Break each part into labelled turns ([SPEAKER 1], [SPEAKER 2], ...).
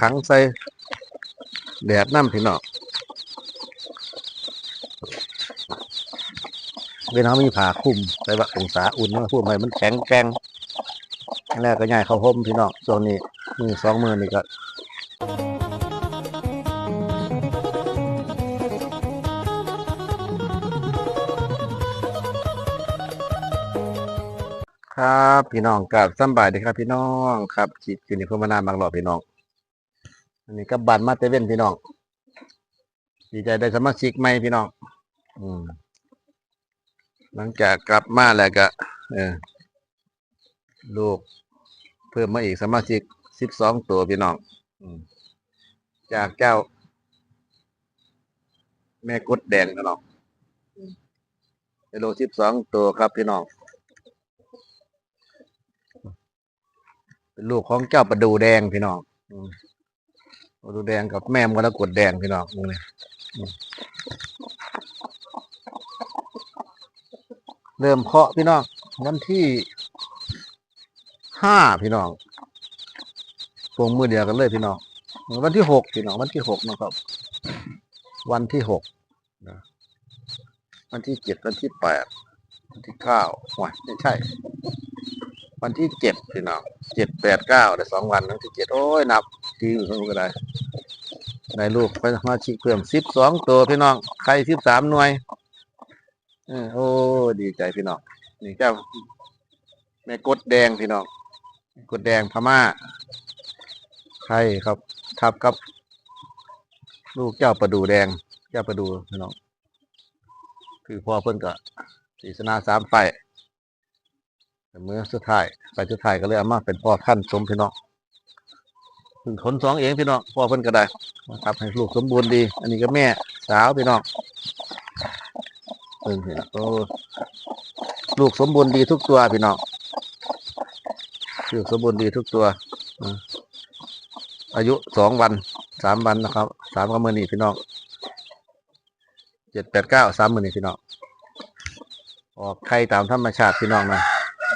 [SPEAKER 1] ขังใส่แดดน้ำพี่น้องเว้นเขามีผ้าคุมใส่ว่าองศาอุ่นมาพูดไปมันแข็งแกร่งแรกก็ง่ายเข้าห่มพี่น้องช่วงนี้มือสองมือนี่ก็ครับพี่น้องกับสำบายดีครับพี่น้องครับจิตอยู่ในพมนานบางหลอดพี่น้อง นนี้ก็บันมาเตเว่นพี่น้องดีใจได้สมาชิกใหม่พี่น้องอืมหลังจากกลับมาแล้วก็เออลูกเพิ่มมาอีกสมาชิกสิบสองตัวพี่น้องอืจากเจ้า แม่กุดแดงพี่น้องเฮโลสิบสองตัวครับพี่น้องเป็นลูกของเจ้าประดูแดงพี่น้องอื ดูแดงกับแม่มรกตแดงพี่น้องเนี่อืมเริ่มเคาะพี่น้องวันที่ห้าพี่น้องพวงมือเดียวกันเลยพี่น้องวันที่หกพี่น้องวันที่หกนะครับ วันที่หกนะวันที่เจ็ดวันที่แปดวันที่เก้าวายไม่ใช่ วันที่เจ็ดพี่น้องเจ็ดแปดเก้าได้สองวันวันที่เจ็ดโอ้ยนับทีอยู่เพิ่งก็ได้ได้ลูกไปมาชิเพิ่มสิบสองตัวพี่น้องใครสิบสามหน่วยโอ้ดีใจพี่น้องนี่เจ้าแม่กดแดงพี่น้องกดแดงพม่าใครครับทับกับ ลูกเจ้าประดูแดง เจ้าประดูพี่น้องคือพ่อเพิ่นก็ศีสนาสามไฟแต่ เมื่อสุดท้ายไปสุดท้ายก็เลยเอามาเป็นพ่อพันสมพี่น้องเพิ่งขนสองเองพี่น้องพ่อเพิ่นก็ได้นะครับให้ลูกสมบูรณ์ดี อันนี้ก็แม่สาวพี่น้องเพิ่งพี่น้องโอ้ลูกสมบูรณ์ดีทุกตัวพี่น้องลูกสมบูรณ์ดีทุกตัวอืมอายุสองวันสามวันนะครับสามกับมือนี่พี่น้องเจ็ดแปดเก้าสามมือนี่พี่น้องออกไข่ตามธรรมชาติพี่น้องนะ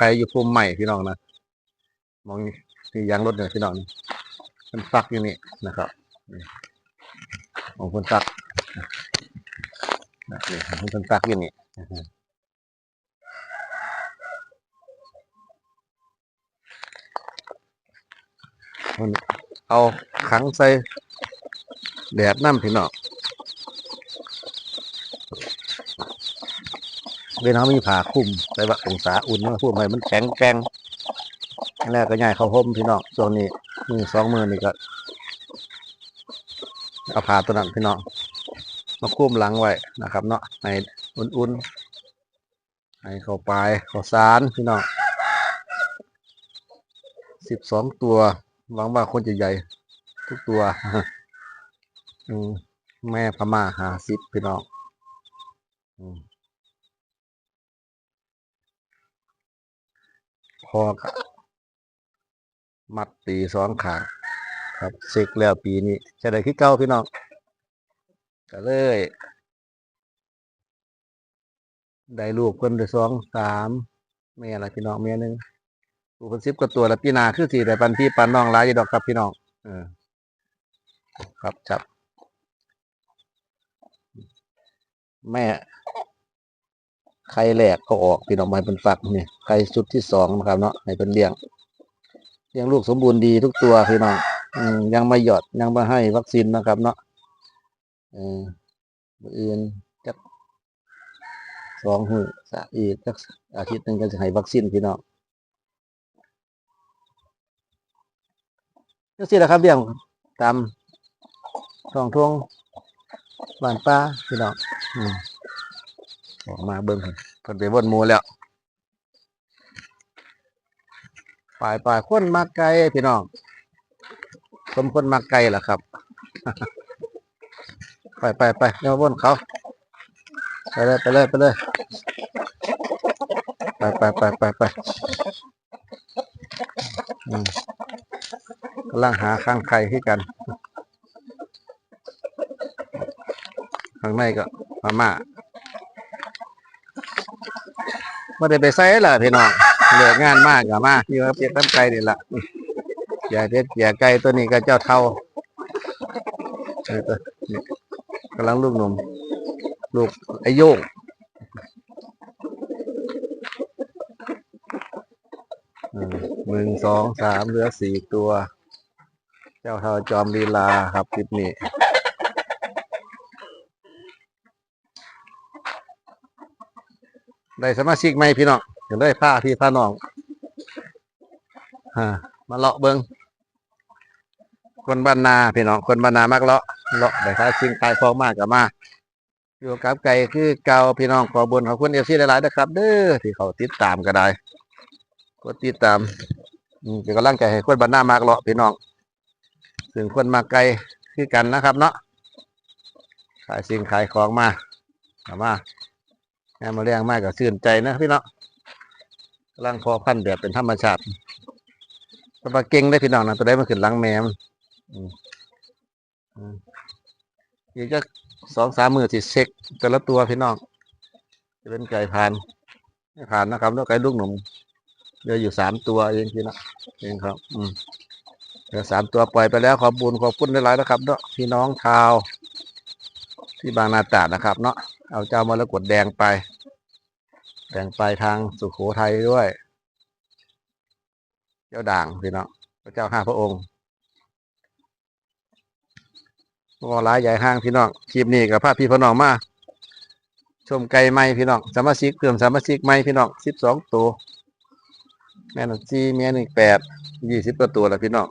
[SPEAKER 1] ใครอยู่ภูมิใหม่พี่น้องนะมองนี่ที่ยางรถเนี่ยพี่น้องนี่มันฟักอยู่นี่นะครับนี่มองคนฟักนี่มันคนฟักอยู่นี่มันเอาขังใส่แดดน้ำพี่น้อง เว้นเขามีผ้าคลุมใส่ว่าองศาอุ่นมาพูดไปมันแข็งแกร่งแรกก็ง่ายเข้าห่มพี่น้องช่วงนี้มือสองมือนี่ก็เอาผ้าตัวนั้นพี่น้องมาคลุมหลังไว้นะครับ เนาะให้อุ่นๆให้เข้าไปเข้าสารพี่น้องสิบสองตัวหวังว่าคนจะใหญ่ ทุกตัวอืแม่พม่าหาสิบพี่น้องอืม พอครับมัดตีสองขาครับเสกแล้วปีนี้จะได้ขึ้นเก้าพี่น้องก็เลยได้ลูกคนได้สองสามแม่ละพี่น้องแม่หนึ่งลูกคนสิบกว่าตัวล้วพี่นาคือสี่แต่ปันพี่ปันน้องร้ายยดอกครับพี่น้องเออครับจับ แม่ ไข่แหลกก็ออกพี่น้องมาให้เป็นฝักนี่ไข่ชุดที่สองนะครับเนาะให้เป็นเลี้ยงเลี้ยงลูกสมบูรณ์ดีทุกตัวพี่น้องยังไม่หยอดยังไม่ให้วัคซีนนะครับเนาะเอออื่นจักสองหือสะอีกจักอาทิตย์หนึงก็จะให้วัคซีนพี่น้องจังซี่แหละครับเลี้ยงตามท้องทุ่งบ้านป้าพี่น้องอืม ออกมาเบิ่งครับเพิ่นไปวนหมูแล้วปลายปลายคนมาไกลพี่น้องสมคนมาไกลล่ะครับ ไปไปไปเดี๋ยววนเขาไปเลยไปเลยไปเลยไปไปไปไปไปกำลังหาข้างใครให้กัน ข้างในก็มาม่า ไม่ได้ไปใส่ละพี่น้องเลิกงานมากกับมาอยู่กับเป็ดน้ำไก่นี่ล่ะยายเป็ดยาไก่ตัวนี้ก็เจ้าเท่ากำลังลูกนมลูกไอโยงอืมหนึ่งสองสามเหลือสี่ตัว เจ้าเทาจอมลีลาครับคลิปนี้ ได้สมาชิกไหมพี่น้องเดี๋ยวได้ผ้าพี่ผ้าน้องมาเลาะเบิงคนบ้านนาพี่น้องคนบ้านนามักเลาะเลาะได้ค่าชิงขายของมากกับมาอยู่กับไก่คือเกาพี่น้องขอบุญขอบคุณเอฟซีหลายๆนะครับ เด้อที่เขาติดตามก็ได้กดติดตามอืมเป็นกำลังใจให้คนบ้านนามากเลาะพี่น้องถึงคนมาไกลคือกันนะครับ เนาะขายสิ่งขายของมาเอา มาแม่มาเลี้ยงมากกับชื่นใจนะพี่น้องกำลังพอพันแบบเป็นธรรมชาติแตว่าเก่งได้พี่น้องนะตัวได้มาขึ้นหลังแมมนอืมอืมอีกจะสองสามมือสิเช็คแต่ละตัวพี่น้องจะเป็นไก่พานไม่ผ่านนะครับแล้วไก่ลูกหนุ่มเหลืออยู่สามตัวเองพี่นะเองครับ อืมเหลือสามตัวปล่อยไปแล้วขอบบุญขอบคุณหลายนะครับเนาะพี่น้องชาว ที่บางนาตาดนะครับ เนาะเอาเจ้ามรกตแดงไป แดงไปทางสุโขทัยด้วย เจ้าด่างพี่น้องพระเจ้าห้าพระองค์วอลายใหญ่ห้างพี่น้องคลิปนี้กับภาพพี่พี่น้องมา ชมไก่ไม้พี่น้องสามาชิกเพิ่มสามาชิกไม้พี่น้องสิบสองตัว แม่นงจีแม่หนึ่งแปดยี่สิบกว่าตัวแล้วพี่น้อง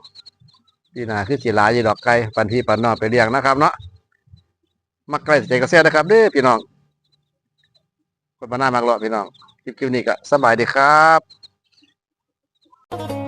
[SPEAKER 1] พี่นาคือสีลายยีดอกไก่ปันพี่ปันนอกไปเลี้ยงนะครับเนาะมักไก่ใจกระเซียนะครับเด้อพี่น้อง คนบ้าหน้ามากเลยพี่น้องคลิปคลิปนี้ก็สบายดีครับ